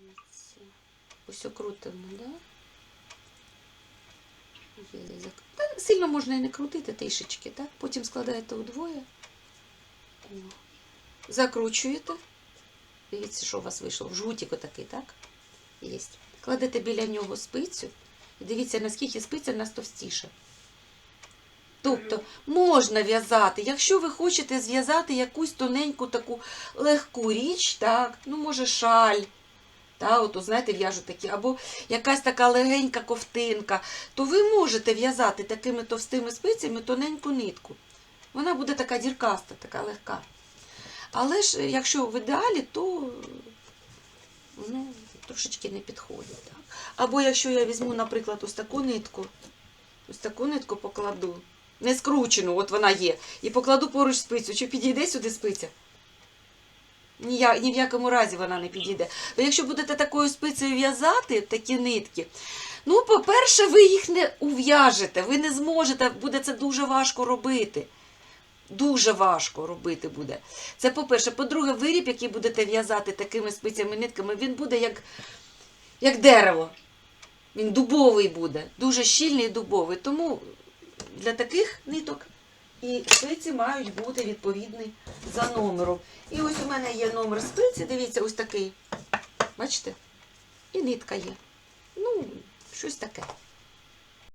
Дивіться. Ось окрутимо, да? Є зак- Та сильно можна і не крутити трішечки, так? Потім складаєте удвоє. О. Закручуєте. Дивіться, що у вас вийшло. Жгутик отакий, так? Є. Кладете біля нього спицю. І дивіться, наскільки спиця в нас товстіша. Тобто можна в'язати, якщо ви хочете зв'язати якусь тоненьку таку легку річ, так, ну може шаль, та, от, знаєте, в'яжуть такі, або якась така легенька ковтинка, то ви можете в'язати такими товстими спицями тоненьку нитку. Вона буде така діркаста, така легка. Але ж якщо в ідеалі, то ну, трошечки не підходить. Так. Або якщо я візьму, наприклад, ось таку нитку, ось таку нитку покладу, не скручену, от вона є, і покладу поруч спицю, чи підійде сюди спиця? Ні, ні в якому разі вона не підійде. Бо якщо будете такою спицею в'язати такі нитки, ну, по-перше, ви їх не ув'яжете, ви не зможете, буде це дуже важко робити. Дуже важко робити буде. Це по-перше. По-друге, виріб, який будете в'язати такими спицями нитками, він буде як, як дерево. Він дубовий буде, дуже щільний дубовий. Тому для таких ниток і спиці мають бути відповідні за номером. І ось у мене є номер спиці, дивіться, ось такий. Бачите? І нитка є. Ну, щось таке.